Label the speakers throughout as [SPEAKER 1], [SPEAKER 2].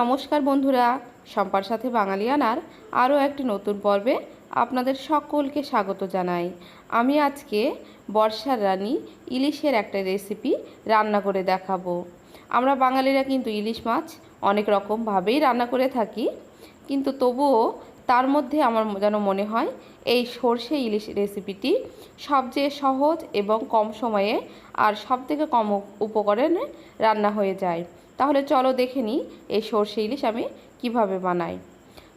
[SPEAKER 1] নমস্কার বন্ধুরা সম্পার সাথে বাঙালিয়ানার আরও একটি নতুন পর্বে আপনাদের সকলকে স্বাগত জানাই। আমি আজকে বর্ষার রানী ইলিশের একটা রেসিপি রান্না করে দেখাবো। আমরা বাঙালিরা কিন্তু ইলিশ মাছ অনেক রকমভাবেই রান্না করে থাকি, কিন্তু তবুও তার মধ্যে আমার যেন মনে হয় এই সর্ষে ইলিশ রেসিপিটি সবচেয়ে সহজ এবং কম সময়ে আর সবথেকে কম উপকরণে রান্না হয়ে যায়। তাহলে চলো দেখে নিই এই সর্ষে ইলিশ আমি কীভাবে বানাই।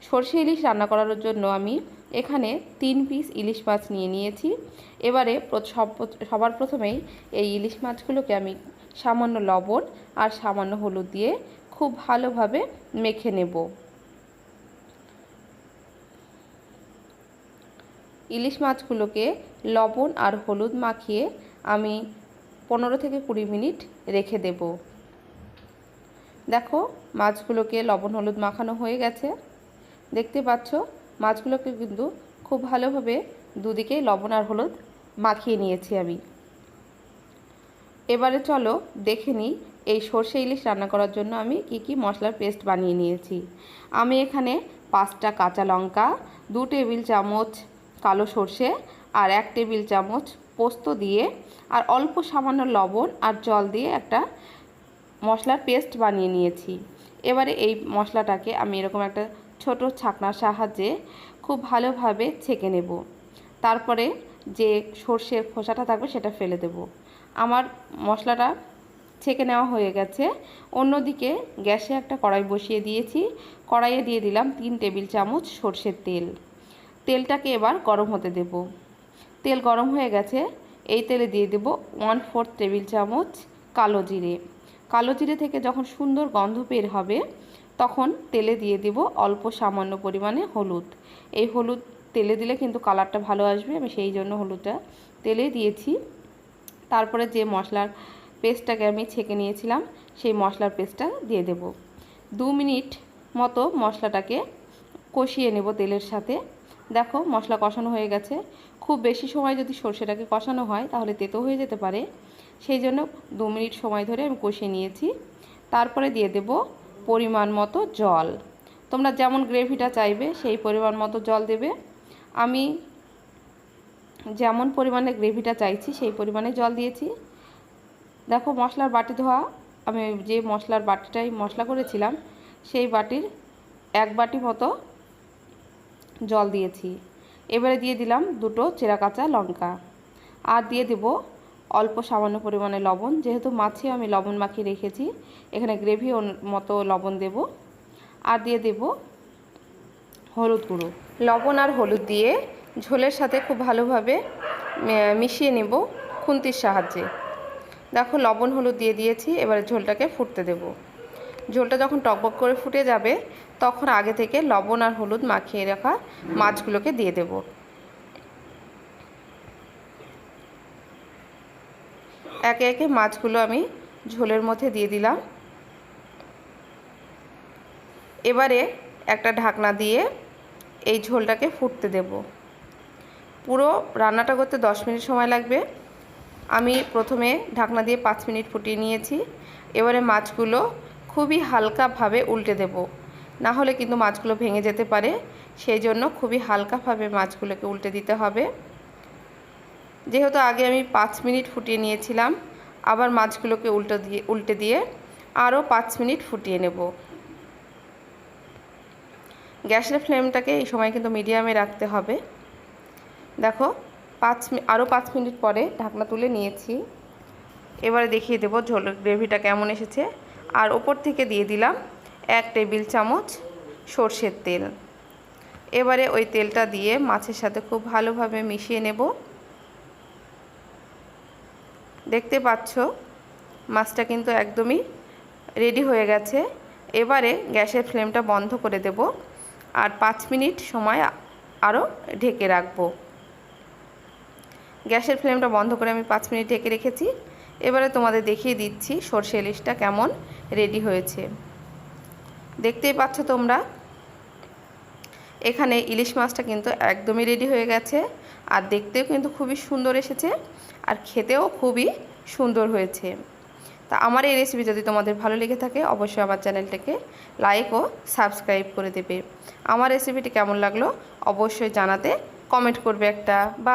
[SPEAKER 1] সর্ষে ইলিশ রান্না করার জন্য আমি এখানে তিন পিস ইলিশ মাছ নিয়ে নিয়েছি। এবারে সব- সবার প্রথমেই এই ইলিশ মাছগুলোকে আমি সামান্য লবণ আর সামান্য হলুদ দিয়ে খুব ভালোভাবে মেখে নেব। ইলিশ মাছগুলোকে লবণ আর হলুদ মাখিয়ে আমি পনেরো থেকে কুড়ি মিনিট রেখে দেব। দেখো, মাছগুলোকে লবণ, হলুদ মাখানো হয়ে গেছে। দেখতে পাচ্ছ, মাছগুলোকে কিন্তু খুব ভালোভাবে দুদিকেই লবণ আর হলুদ মাখিয়ে নিয়েছি আমি। এবারে চলো দেখে নিই, এই সর্ষে ইলিশ রান্না করার জন্য আমি কি কি মশলার পেস্ট বানিয়ে নিয়েছি। আমি এখানে পাঁচটা কাঁচা লঙ্কা, দু টেবিল চামচ কালো সর্ষে আর এক টেবিল চামচ পোস্ত দিয়ে, আর অল্প সামান্য লবণ আর জল দিয়ে একটা মশলার পেস্ট বানিয়ে নিয়েছি। এবারে এই মশলাটাকে আমি এরকম একটা ছোট ছাকনার সাহায্যে খুব ভালোভাবে ছেঁকে নেব। তারপরে যে সর্ষের খোসাটা থাকবে সেটা ফেলে দেব। আমার মশলাটা ছেঁকে নেওয়া হয়ে গেছে। অন্যদিকে গ্যাসে একটা কড়াই বসিয়ে দিয়েছি। কড়াইয়ে দিয়ে দিলাম তিন টেবিল চামচ সর্ষের তেল। তেলটাকে এবার গরম হতে দেব। তেল গরম হয়ে গেছে। এই তেলে দিয়ে দেব ওয়ান ফোর্থ টেবিল চামচ কালো জিরে। কালো জিরে থেকে যখন সুন্দর গন্ধ বের হবে, তখন তেলে দিয়ে দেব অল্প সামান্য পরিমাণে হলুদ। এই হলুদ তেলে দিলে কিন্তু কালারটা ভালো আসবে, আমি সেই জন্য হলুদটা তেলে দিয়েছি। তারপরে যে মশলার পেস্টটাকে আমি ছেঁকে নিয়েছিলাম, সেই মশলার পেস্টটা দিয়ে দেব। দু মিনিট মতো মশলাটাকে কষিয়ে নেব তেলের সাথে। দেখো মশলা কষানো হয়ে গেছে। খুব বেশি সময় যদি সর্ষেটাকে কষানো হয়, তাহলে তেতো হয়ে যেতে পারে। সেই জন্য দু মিনিট সময় ধরে আমি কষিয়ে নিয়েছি। তারপরে দিয়ে দেব পরিমাণ মতো জল। তোমরা যেমন গ্রেভিটা চাইবে, সেই পরিমাণ মতো জল দেবে। আমি যেমন পরিমাণে গ্রেভিটা চাইছি, সেই পরিমাণে জল দিয়েছি। দেখো মশলার বাটি ধোয়া, আমি যে মশলার বাটিটাই মশলা করেছিলাম, সেই বাটির এক বাটি মতো জল দিয়েছি। এবারে দিয়ে দিলাম দুটো চেরা কাঁচা লঙ্কা। আর দিয়ে দেব অল্প সামান্য পরিমাণে লবণ। যেহেতু মাছে আমি লবণ মাখিয়ে রেখেছি, এখানে গ্রেভি মতো লবণ দেব। আর দিয়ে দেব হলুদ গুঁড়ো। লবণ আর হলুদ দিয়ে ঝোলের সাথে খুব ভালোভাবে মিশিয়ে নেব খুন্তির সাহায্যে। দেখো লবণ হলুদ দিয়ে দিয়েছি, এবারে ঝোলটাকে ফুটতে দেব। ঝোলটা যখন টকবক করে ফুটে যাবে, তখন আগে থেকে লবণ আর হলুদ মাখিয়ে রাখা মাছগুলোকে দিয়ে দেব। একে একে মাছগুলো আমি ঝোলের মধ্যে দিয়ে দিলাম। এবারে একটা ঢাকনা দিয়ে এই ঝোলটাকে ফুটতে দেব। পুরো রান্নাটা করতে দশ মিনিট সময় লাগবে। আমি প্রথমে ঢাকনা দিয়ে পাঁচ মিনিট ফুটিয়ে নিয়েছি। এবারে মাছগুলো খুবই হালকাভাবে উল্টে দেব। না হলে কিন্তু মাছগুলো ভেঙে যেতে পারে। সেই জন্য খুবই হালকাভাবে মাছগুলোকে উল্টে দিতে হবে। যেহেতু আগে আমি পাঁচ মিনিট ফুটিয়ে নিয়েছিলাম, আবার মাছগুলোকে উল্টো দিয়ে, উল্টে দিয়ে আরও পাঁচ মিনিট ফুটিয়ে নেব। গ্যাসের ফ্লেমটাকে এই সময় কিন্তু মিডিয়ামে রাখতে হবে। দেখো, পাঁচ আরও পাঁচ মিনিট পরে ঢাকনা তুলে নিয়েছি। এবারে দেখিয়ে দেবো ঝোল, গ্রেভিটা কেমন এসেছে। আর ওপর থেকে দিয়ে দিলাম এক টেবিল চামচ সর্ষের তেল। এবারে ওই তেলটা দিয়ে মাছের সাথে খুব ভালোভাবে মিশিয়ে নেব। দেখতে পাচ্ছ, মাছটা কিন্তু একদমই রেডি হয়ে গেছে। এবারে গ্যাসের ফ্লেমটা বন্ধ করে দেব আর পাঁচ মিনিট সময় আরও ঢেকে রাখব। গ্যাসের ফ্লেমটা বন্ধ করে আমি পাঁচ মিনিট ঢেকে রেখেছি। এবারে তোমাদের দেখিয়ে দিচ্ছি সর্ষে ইলিশটা কেমন রেডি হয়েছে। দেখতেই পাচ্ছ তোমরা এখানে ইলিশ মাছটা কিন্তু একদমই রেডি হয়ে গেছে। আর দেখতেও কিন্তু খুবই সুন্দর এসেছে আর খেতেও খুবই সুন্দর হয়েছে। তা আমার এই রেসিপি যদি তোমাদের ভালো লেগে থাকে, অবশ্যই আমার চ্যানেলটাকে লাইক ও সাবস্ক্রাইব করে দেবে। আমার রেসিপিটি কেমন লাগল, অবশ্যই জানাতে কমেন্ট করবে একটা। বা